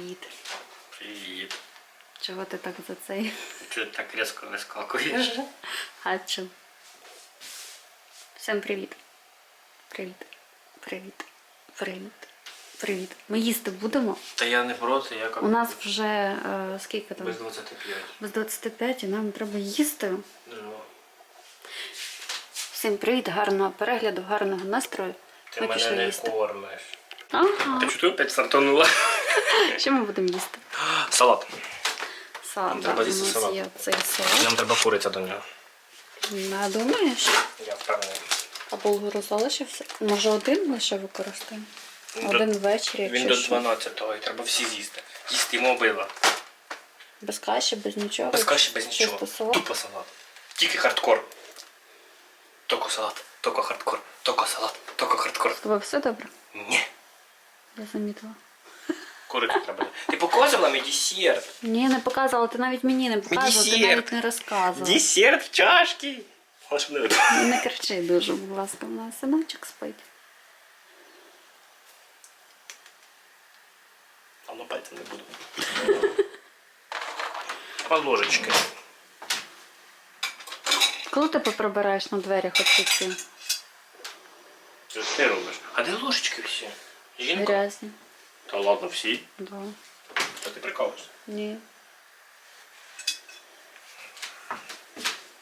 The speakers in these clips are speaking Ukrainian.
Привіт. Привіт. Чого ти так за цей? Чого ти так різко вискакуєш? А чим? Всім привіт. Привіт. Привіт. Привіт. Привіт. Ми їсти будемо. Та я не проти, я як У нас вже е, скільки там? без 25. Без 25 і нам треба їсти. Ну, Всім привіт, гарного перегляду, гарного настрою. Ти ми мене не їсти. кормиш. Ага. Ти чого ти опять стартанула? Що ми будемо їсти? Салат. Салат. Треба у нас салат. є цей салат. Нам треба куриця до нього. Не думаєш? Я впевнений. А булгуру залишився? Може один лише використаємо? Він Один до- ввечері, Він якщо до що. 12-го і треба всі з'їсти. Їсти йому обидва. Без каші, без нічого. Без каші, без Чисто нічого. салат. Тупо салат. Тільки хардкор. Токо салат, токо хардкор, токо салат, токо хардкор. З тобою все добре? Ні. Я замітила. Курити треба. Ти показувала мій десерт. Ні, не показувала, ти навіть мені не показувала, ти навіть не розказувала. Десерт в чашці. Але щоб не. Не кричи дуже, будь ласка, у нас синочок спить. А на пальцем не буду. По ложечки. Коли ти поприбираєш на дверях оці ці Що ти робиш? А де ложечки всі? Жінка? грязні? Та ладно, всі. Да. Та ти прикалуєшся. Ні.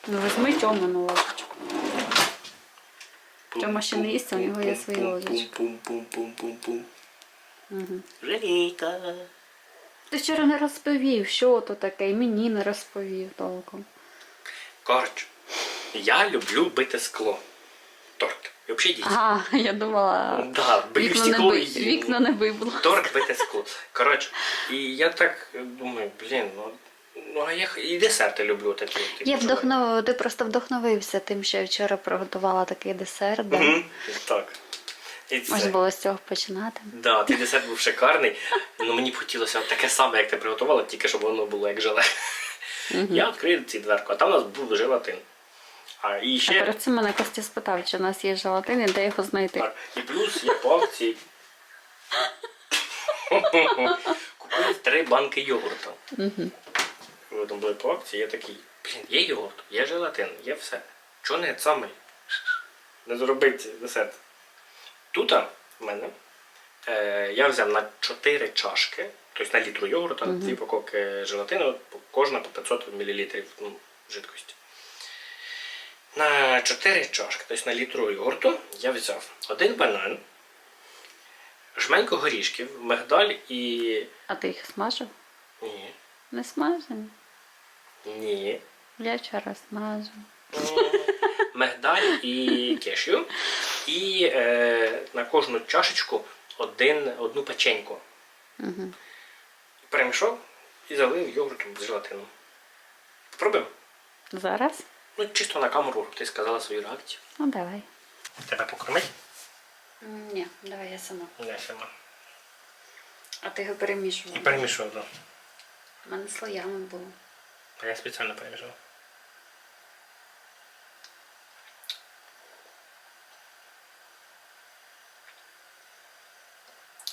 Ну візьми Тьомину ложечку. Тьома ще не їсть, а у нього є свої ложечки. Пум-пум-пум-пум-пум. Угу. Женіка. Ти вчора не розповів, що то таке, і мені не розповів толком. Коротше, я люблю бити скло. Торт. І взагалі дійсно. Ага, я думала, Да, бию вікна не, стекло і вікна не вибило. Торт бити скло. Коротше, і я так думаю, блін, ну, ну а я і десерти люблю такі. типу, Я вдохнув, ти просто вдохновився тим, що я вчора приготувала такий десерт. Да? Мгм, Так. І це. Можна було з цього починати. Да, твій десерт був шикарний, але мені б хотілося таке саме, як ти приготувала, тільки щоб воно було як желе. Я відкрив цю дверку, а там у нас був желатин. А і А ще перед цим мене Костя спитав, чи у нас є желатин і де його знайти. так, і плюс є по акції. Купив три банки йогурту. Коли там були по акції, я такий, блін, є йогурт, є желатин, є все. Чого не самий? Не зробити десерт. Тут в мене е, я взяв на 4 чашки, тобто на літру йогурту, дві упаковки желатину, кожна по 500 мл ну, жидкості. На 4 чашки, тобто на літру йогурту, я взяв один банан, жменьку горішків, мигдаль і. А ти їх смажив? Ні. Не смажені. Ні. Я вчора смажив. Мигдаль і кешю. І е, на кожну чашечку один, одну печеньку. Угу. Перемішав і залив йогуртом з желатином. Пробуємо. Зараз? Ну, чисто на камеру ти сказала свою реакцію. Ну давай. Тебе покормить? Ні, давай я сама. Не сама. А ти його І перемішувала? перемішував, так. У мене слоями було. А я спеціально перемішав.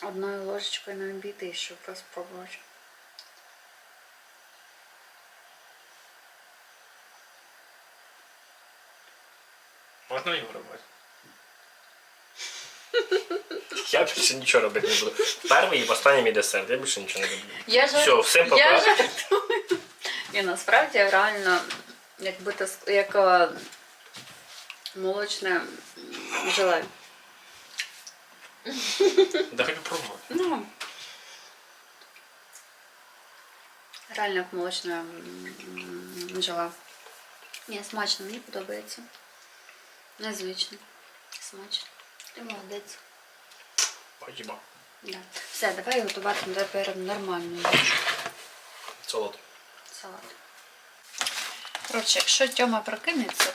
Одною ложечкою не обійти, щоб розпробувати. Можна його робити? Я більше нічого робити не буду. Перший і останній мій десерт, я більше нічого не роблю. Я Все, всім пока. Я жартую. Ні, насправді реально, якби ти ск- як е, молочне м, желе. Да хочу пробувати. Ну. Реально як молочне м, желе. Ні, смачно, мені подобається. Незвично. Смачно. Ти молодець. Спасибо. Да. Все, давай готувати тепер нормальну їжу. Солод. Салат. Коротше, якщо Тьома прокинеться,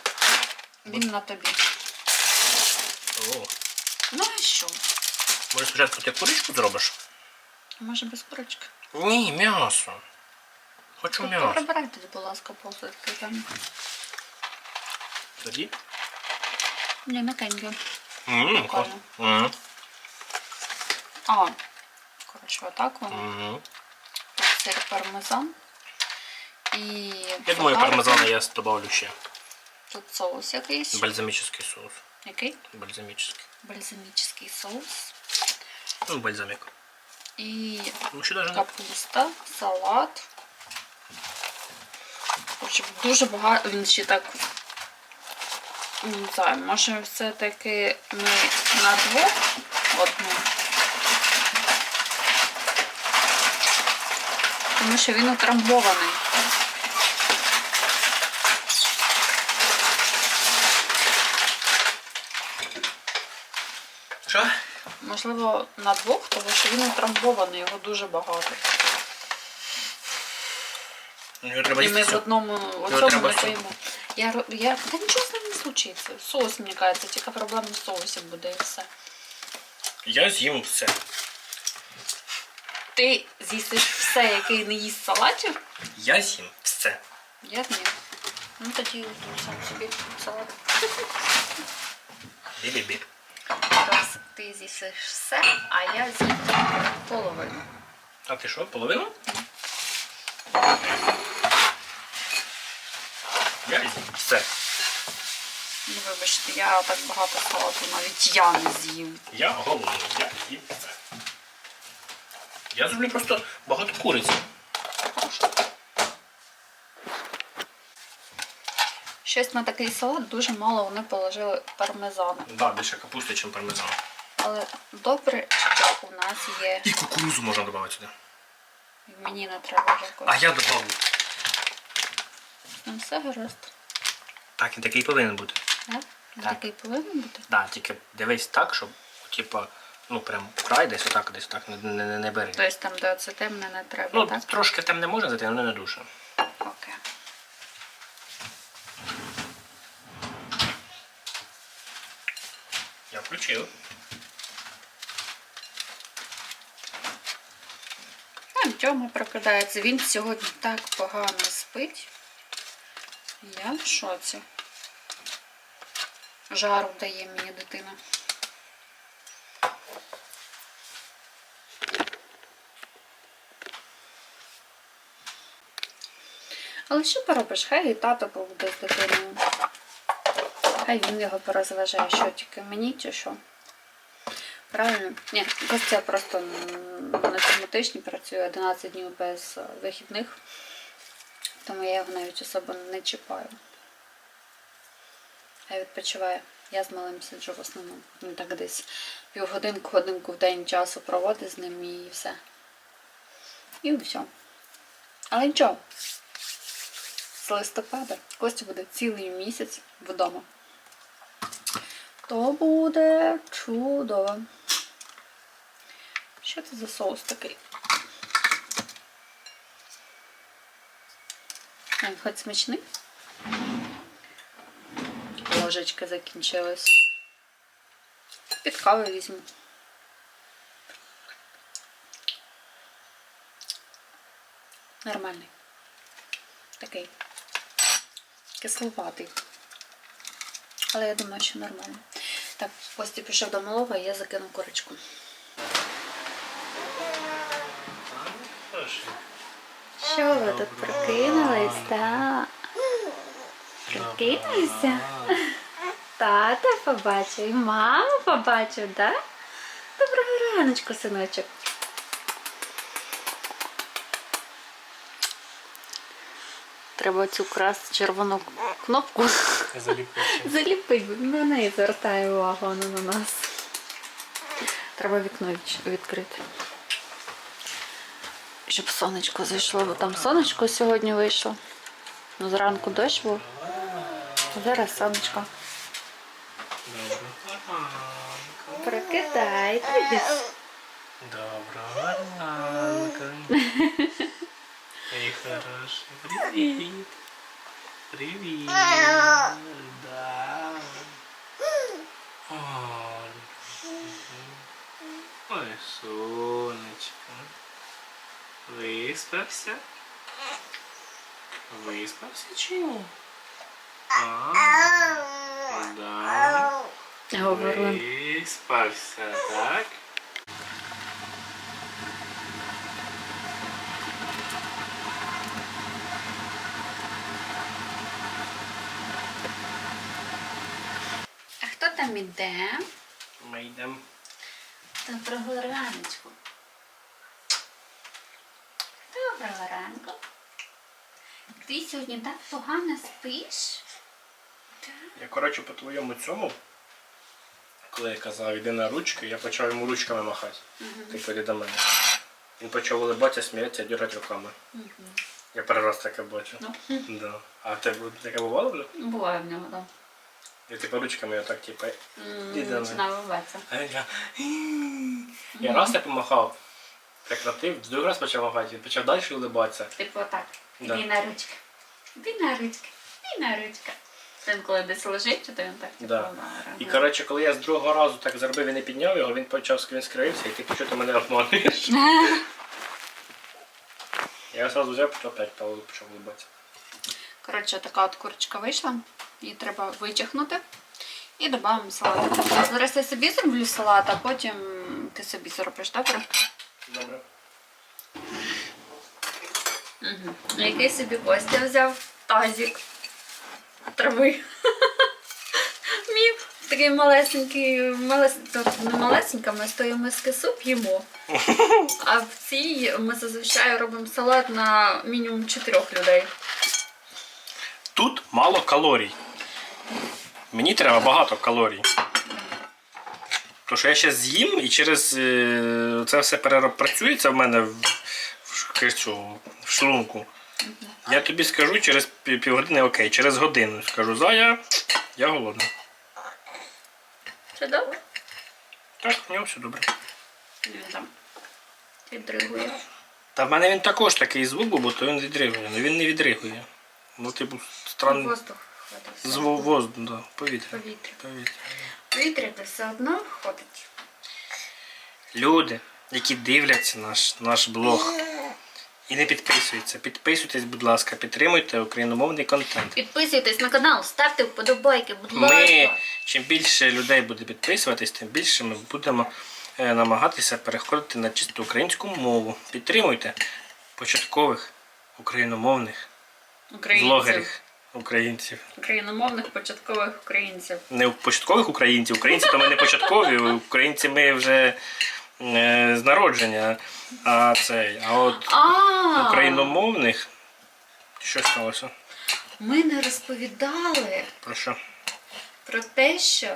він на тобі. О. Ну а що? Може спочатку ти курочку зробиш? Може без курочки? Ні, м'ясо. Хочу м'ясо. Прибирайте, будь ласка, ползати там. Тоді? Ні, м'якеньке. Ммм, Прикольно. Ммм. А, коротше, отак воно. Ммм. сир пармезан. І Я думаю, сухарики. пармезана я добавлю ще. Тут соус якийсь. Бальзамічний соус. Який? Бальзамічний. Бальзамічний соус. Ну, бальзамік. І Ну, ще навіть не. капуста, салат. В дуже багато. Він ще так. Не знаю, може все-таки ми на двох одну. Тому що він утрамбований. Що? Можливо, на двох, тому що він утрамбований, його дуже багато. Його треба І ми в одному оцьому не все. поїмо. Я, я, та нічого з случиться. Соус, мені кажеться, тільки проблема в соусі буде і все. Я з'їм все. Ти з'їсиш все, який не їсть салатів? Я з'їм все. Я ні. Ну тоді сам собі салат. Бі-бі-бі. Раз ти з'їсиш все, а я з'їм половину. А ти що, половину? Я з'їм все. Ну, вибачте, я так багато салату навіть я не з'їм. Я голодний, я з'їм все. Я зроблю просто багато куриці. Щось на такий салат дуже мало вони положили пармезану. Да, більше капусти, ніж пармезан. Але добре, що у нас є. І кукурузу можна додати сюди. Мені не треба А я додав. Ну, все гаразд. Так, і такий повинен бути. Так? Так. Такий повинен бути. Да, тільки дивись так, щоб, типа, ну прям край десь отак, десь так не, не, не, не бери. Тобто там, де це темне, не треба, Ну, так? трошки там не можна зайти, але не дуже. Окей. Я включив. Тьома прокидається. Він сьогодні так погано спить. Я в шоці. Жару дає мені дитина. Але що поробиш? Хай і тато буде з дитиною. Хай він його порозважає, що тільки мені чи що. Правильно? Ні, Костя просто на цьому тижні працює 11 днів без вихідних, тому я його навіть особо не чіпаю. Хай відпочиває. Я з малим сиджу в основному. Він так десь півгодинку, годинку в день часу проводить з ним і все. І все. Але нічого. З листопада Костя буде цілий місяць вдома. То буде чудово. Що це за соус такий? Він хоч смачний. Ложечка закінчилась. Під каву візьму. Нормальний. Такий. Кисловатий. Але я думаю, що нормально. Так, Костя пішов до малого, і я закину курочку. Що ви тут прокинулись, так? Прокинулися? Тата побачив і маму побачив, так? Доброго раночку, синочок. Треба цю крас червону кнопку заліпити, на неї звертає увагу вона на нас. Треба вікно відкрити. Щоб сонечко зайшло, бо там сонечко сьогодні вийшло. Ну, зранку дощ був. А зараз сонечко. Прокидайтесь. Доброго ранку. Эй, хороший. Привет. Привет. Да. Ой. Ой, сонечко. Виспався? Виспався чи ні? А, да. Говорили. І спався, так? А хто там іде? Ми йдемо. Доброго раночку. Доброго ранку. Ти сьогодні так погано спиш? Я коротше по твоєму цьому коли я казав, йди на ручки, я почав йому ручками махати. Ти ходи до мене. Він почав улибатися, сміятися, дергати руками. Я перший раз таке бачу. Ну. Да. А в тебе таке бувало вже? Буває в нього, так. І типу ручками отак, типу. Іди до мене. Починаю виватися. А я, я раз я помахав, прекратив, другий раз почав махати, він почав далі улибатися. Типу отак. Да. Іди на ручки. Іди на ручки. Іди на ручки. Він коли десь лежить, то він так типу. Да. І коротше, коли я з другого разу так зробив і не підняв його, він почав він скривився, і ти що ти мене обмануєш. Я одразу взяв, почав опять та почав улибатися. Коротше, така от курочка вийшла. Її треба витягнути. І додамо салат. Зараз я собі зроблю салат, а потім ти собі зробиш, добре? Добре. Угу. Який собі Костя взяв тазик трави. Мій такий малесенький, малес... не малесенька, ми з тої миски суп їмо. А в цій ми зазвичай робимо салат на мінімум чотирьох людей. Тут мало калорій. Мені треба багато калорій. Тому що я ще з'їм і через е, це все перепрацюється в мене в, в, цю, в шлунку. Я тобі скажу через півгодини окей, через годину скажу, Зая, я голодний. Це добре? Так, в нього все добре. Він там відригує. Та в мене він також такий звук був, бо то він відригує. але він не відригує. Ну, типу, странний. Воздух. З воздух, да, повітря. Повітря. повітря. Повітря то все одно ходить. Люди, які дивляться наш, наш блог і не підписуються, підписуйтесь, будь ласка, підтримуйте україномовний контент. Підписуйтесь на канал, ставте вподобайки, будь Ми, ласка. чим більше людей буде підписуватись, тим більше ми будемо е, намагатися переходити на чисто українську мову. Підтримуйте початкових україномовних влогерів українців. Україномовних початкових українців. Не початкових українців. Українці то ми не початкові, українці ми вже е, з народження. А цей, а от А, україномовних. Що сталося? ми не розповідали Про що? про те, що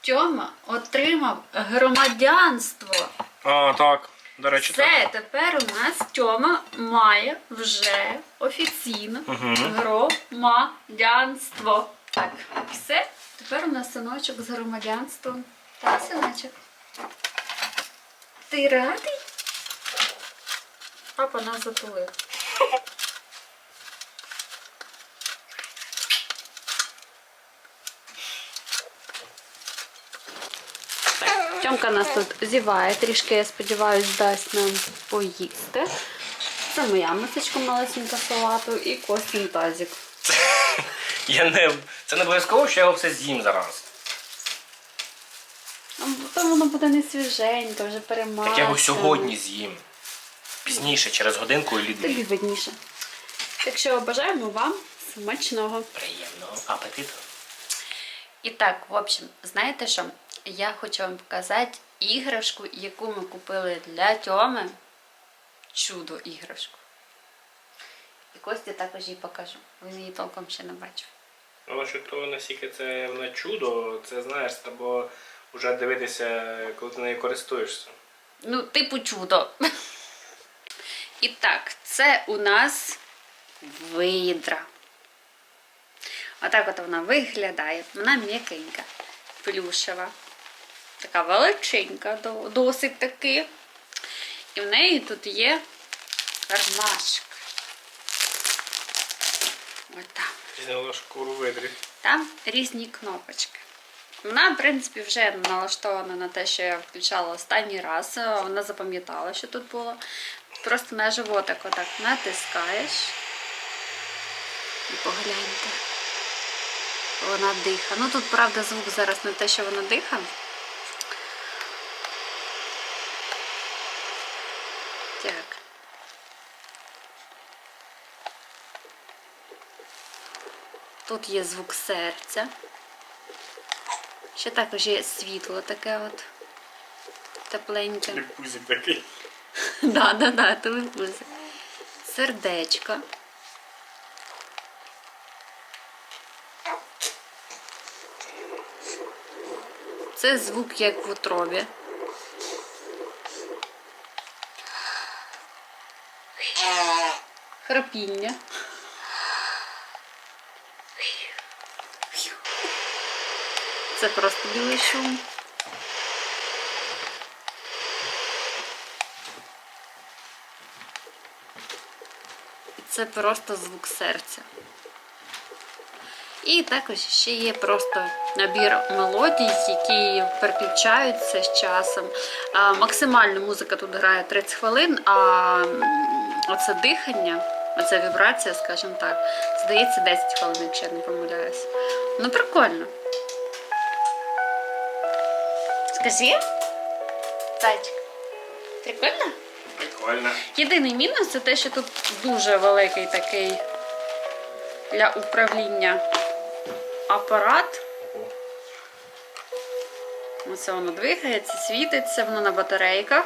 Тьома отримав громадянство. А, так. До речі, так. Тепер у нас Тьома має вже офіційно Мгм. громадянство. Так, все. Тепер у нас синочок з громадянством. Так, синочок. Ти радий? Папа нас затулив. Тьомка нас тут зіває, трішки, я сподіваюся, дасть нам поїсти. Це моя мисочка малесенька салату і Костін тазик. Я не... Це не обов'язково, що я його все з'їм зараз. Воно буде не свіженьке, вже перемазане. Так я його сьогодні з'їм. Пізніше, через годинку і Тобі видніше. Так що бажаємо вам смачного. Приємного апетиту. І так, в общем, знаєте що? Я хочу вам показати іграшку, яку ми купили для Тьоми. Чудо іграшку. І Кості також її покажу. Він її толком ще не бачив. Ну, що то наскільки це вона чудо, це знаєш, треба вже дивитися, коли ти нею користуєшся. Ну, типу чудо. І так, це у нас видра. Отак от вона виглядає. Вона м'якенька, плюшева. Така величенька, досить таки. І в неї тут є кармашик. Отак. Зняла шкуру видрі. Там різні кнопочки. Вона, в принципі, вже налаштована на те, що я включала останній раз. Вона запам'ятала, що тут було. Просто на животик отак натискаєш. І погляньте. Вона диха. Ну тут, правда, звук зараз не те, що вона диха. Так. Тут є звук серця. Ще також є світло таке от тепленьке. Ліпузик такий. Да, да, да, телефузи. Сердечко. Це звук як в утробі. Храпіння. Це просто білий шум. Це просто звук серця. І також ще є просто набір мелодій, які переключаються з часом. Максимально музика тут грає 30 хвилин, а оце дихання, оця вібрація, скажімо так, здається 10 хвилин, якщо я не помиляюсь. Ну, прикольно. Скажи? Зайчик. Прикольно? Прикольно. Єдиний мінус це те, що тут дуже великий такий для управління апарат. Оце воно двигається, світиться, воно на батарейках.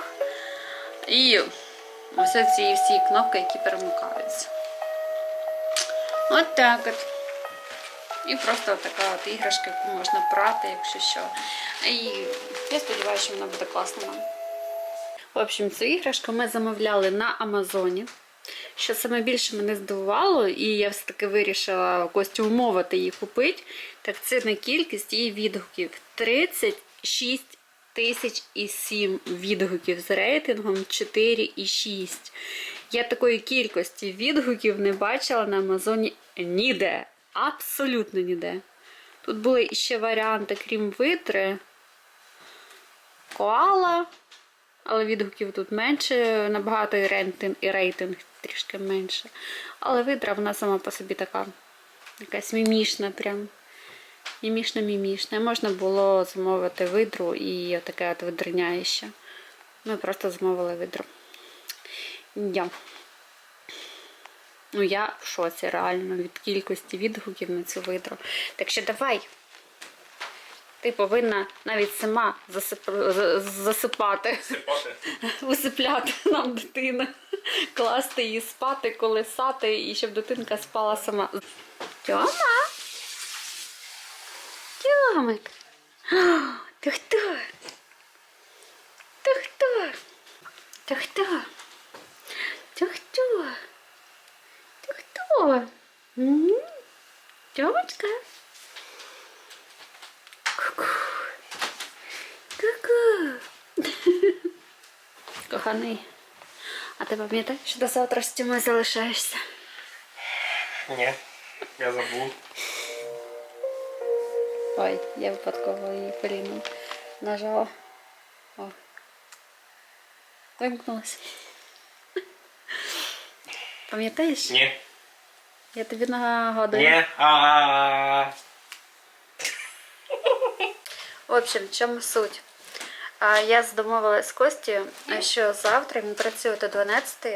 І ось ці всі кнопки, які перемикаються. От так от. І просто така от іграшка, яку можна прати, якщо що. І я сподіваюся, що вона буде класна. В общем, цю іграшку ми замовляли на Амазоні. Що саме більше мене здивувало, і я все-таки вирішила Костю умовити її купити, так це на кількість її відгуків. 36 тисяч і 7 відгуків з рейтингом 4,6. Я такої кількості відгуків не бачила на Амазоні ніде. Абсолютно ніде. Тут були іще варіанти, крім витри. Коала, але відгуків тут менше, набагато і рейтинг, і рейтинг трішки менше. Але видра вона сама по собі така якась мімішна прям. Мімішна-мімішна. Можна було замовити видру і таке от видриня ще. Ми просто замовили видру. Я. Ну, я в шоці реально від кількості відгуків на цю видру. Так що давай. Ти повинна навіть сама засип... засипати, Сипати. усипляти нам дитину, класти її спати, колесати, і щоб дитинка спала сама. Тьома? Тьомик. Ти хто? Ти хто? Ти хто? Ти хто? Ти хто? М? Тьомочка? Ку-ку. Ку-ку. Коханий, а ти пам'ятаєш, що до завтра з Тьомою залишаєшся? Ні. Я забув. Ой, я випадково її коліном нажала. О. Вимкнулася. Пам'ятаєш? Ні. Я тобі нагадую. Ні. В общем, в чому суть? Я домовилась з Костю, що завтра він працює до 12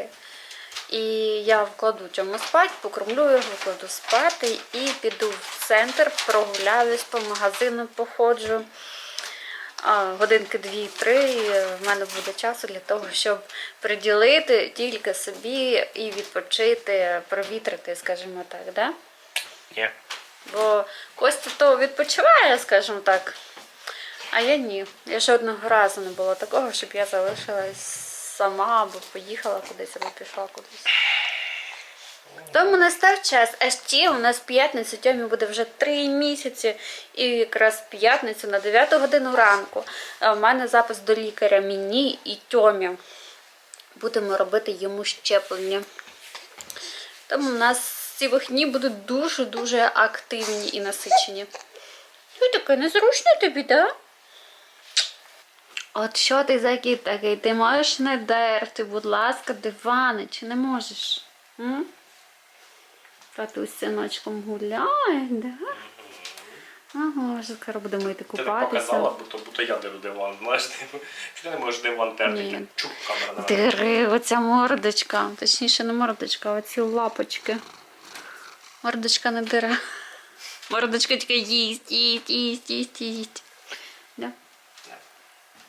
і я вкладу цьому спати, покормлю його, вкладу спати і піду в центр, прогуляюсь по магазину, походжу. Годинки дві-три в мене буде часу для того, щоб приділити тільки собі і відпочити, провітрити, скажімо так. Да? Ні. Бо Костя то відпочиває, скажімо так. А я ні. Я ще одного разу не було такого, щоб я залишилась сама або поїхала кудись, або пішла кудись. Тому настав час, а ще у нас в п'ятницю Тьомі буде вже три місяці, і якраз п'ятницю на 9 годину ранку в мене запис до лікаря мені і Тьомі. Будемо робити йому щеплення. Тому у нас ці вихні будуть дуже-дуже активні і насичені. Ну, таке незручно тобі, да? От що ти за кіт такий? Ти можеш не дерти, будь ласка, дивани, чи не можеш? М? Татусь з синочком гуляє, да? Ага, вже скоро буде мити Ти так купатися. показала, будто, будто я деру диван. Знаєш, ти не можеш диван терти? Чук камера Дири, оця мордочка. Точніше, не мордочка, а оці лапочки. Мордочка не дире. Мордочка тільки їсть, їсть, їсть, їсть, їсть. Да? Да.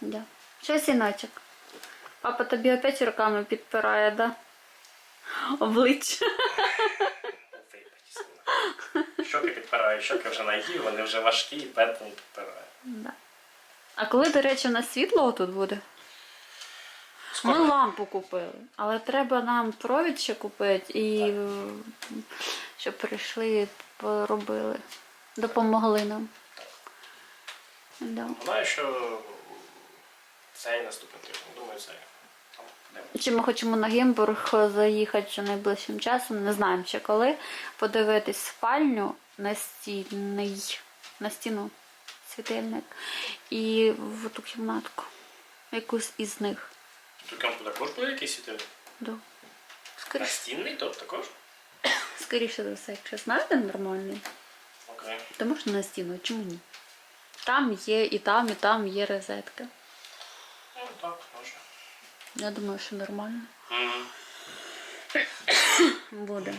Да. Що, синочок? Папа тобі опять руками підпирає, да? Обличчя. Щоки підпираю, щоки вже наїв, вони вже важкі, і поэтому підпираю. Да. А коли, до речі, у нас світло тут буде? Ми лампу купили, але треба нам провід ще купити і е, щоб прийшли, поробили, допомогли нам. Да. Знаю, що цей наступний тиждень, думаю, цей. Там, Чи ми хочемо на Гімбург заїхати вже найближчим часом, не знаємо ще коли. Подивитись спальню настільний, на стіну світильник і в ту кімнатку. Якусь із них. Тут там також буде якийсь світовий? Да. Скоріше, Настінний, то також? скоріше за все, якщо знаєте нормальний, Окей. то можна на стіну, чому ні? Там є і там, і там є розетка. Ну так, може. Я думаю, що нормально буде.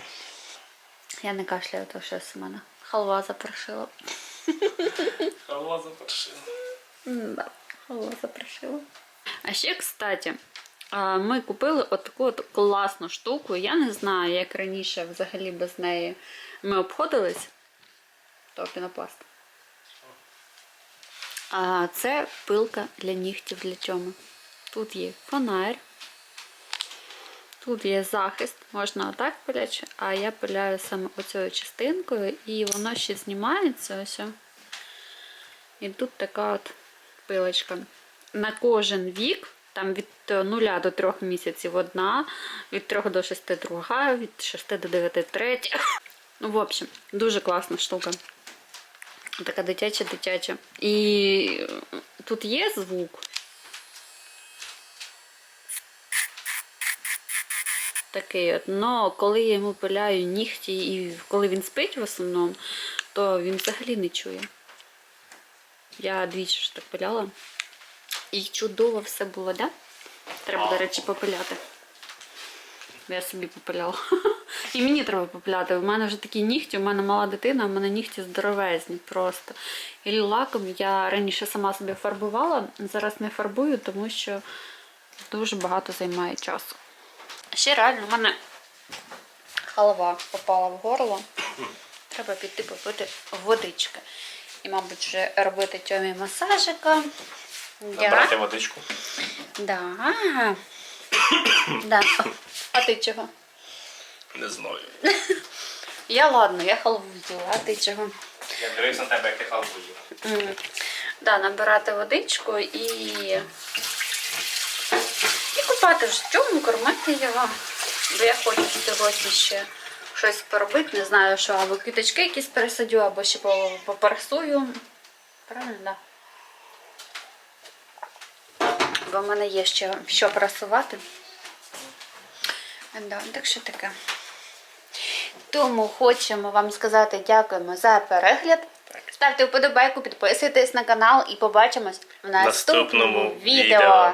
Я не кашляю, то щось у мене халва запрошила. Халва запершила. Да, халва запрошила. А ще, кстати, ми купили отаку от класну штуку. Я не знаю, як раніше взагалі без неї ми обходились. То пінопласт. А це пилка для нігтів для чому. Тут є фонарь. Тут є захист, можна отак пиляти, а я пиляю саме оцією частинкою, і воно ще знімається ось. І тут така от пилочка. На кожен вік, там від 0 до 3 місяців одна, від 3 до 6 друга, від 6 до 9 третя. Ну, в общем, дуже класна штука. Така дитяча, дитяча. І е, тут є звук. Такий от. Но коли я йому пиляю нігті і коли він спить в основному, то він взагалі не чує. Я двічі ж так пиляла. І чудово все було, да? Треба, до речі, попиляти. Я собі попиляла. І мені треба попиляти. У мене вже такі нігті, у мене мала дитина, у мене нігті здоровезні просто. І лаком я раніше сама собі фарбувала, зараз не фарбую, тому що дуже багато займає часу. Ще реально в мене халва попала в горло. Треба піти попити водички. І, мабуть, вже робити тьомі масажика. Набрати водичку. Да. да. А ти чого? Не знаю. Я ладно, я халву їла, а ти чого? Я дивився на тебе, як ти халву їла. М. Да, набирати водичку і. І купати в чому, кормити його. Бо я хочу сьогодні ще щось поробити, не знаю, що або квіточки якісь пересадю, або ще по- попарсую. Правильно, так. Бо в мене є ще що прасувати. Да, так що таке. Тому хочемо вам сказати дякуємо за перегляд. Ставте вподобайку, підписуйтесь на канал і побачимось в наступному, Наступному відео.